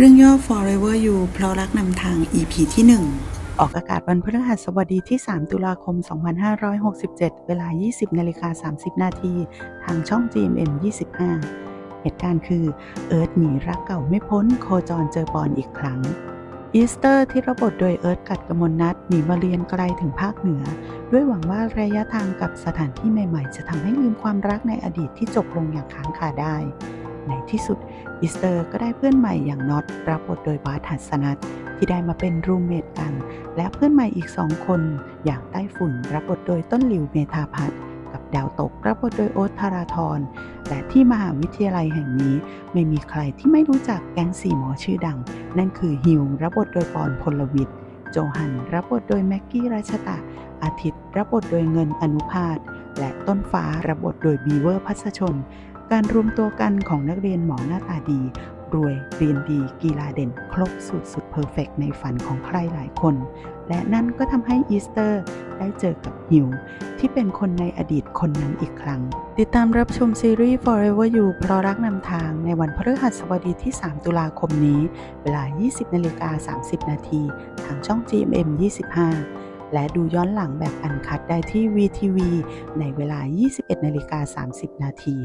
เรื่องย่อ Forever You เพราะรักนำทาง EP ที่ 1 ออกอากาศวันพฤหัสบดีที่ 3 ตุลาคม 2567 เวลา 20นาฬิกา30 นาทีทางช่อง GMM 25 เหตุการณ์คือ เอิร์ธหนีรักเก่าไม่พ้น โคจรเจอปอนอีกครั้ง อีสเตอร์ที่ระบทโดยเอิร์ธกัดกมลนัทหนีมาเรียนไกลถึงภาคเหนือ ด้วยหวังว่าระยะทางกับสถานที่ใหม่ ๆ จะทำให้ลืมความรักในอดีตที่จบลงอย่างค้างคาได้ ในที่สุดอีสเตอร์ก็ได้เพื่อนใหม่อย่างน็อตรับบทโดยบาสหัสนัทที่ได้มาเป็นรูมเมทกัน และเพื่อนใหม่อีกสองคน อย่างไต้ฝุ่นรับบทโดยต้นหลิวเมธาพัฒน์กับดาวตกรับบทโดยโอ๊ตธาราธรและที่มหาวิทยาลัยแห่งนี้ ไม่มีใครที่ไม่รู้จักแก๊งสี่หมอชื่อดัง นั่นคือฮิวรับบทโดยปอนพลวิทย์โจฮันรับบทโดยแม็กกี้ราชตะ อาทิตย์รับบทโดยเงินอนุพาสและต้นฟ้ารับบทโดยบีเวอร์พัสชน การรวมตัวกันของนักเรียนหมอหน้าตาดี รวยเรียนดี กีฬาเด่น ครบสูตรสุดเพอร์เฟกในฝันของใครหลายคน และนั่นก็ทำให้อีสเตอร์ได้เจอกับฮิวที่เป็นคนในอดีตคนนั้นอีกครั้ง ติดตามรับชมซีรีส์ Forever You เพราะรักนำทางในวันพฤหัสบดีที่ 3 ตุลาคมนี้ เวลา 20นาฬิกา30 นาทีทางช่อง GMM 25และดูย้อนหลังแบบอันคัดได้ที่ VTV ในเวลา 21นาฬิกา30 นาที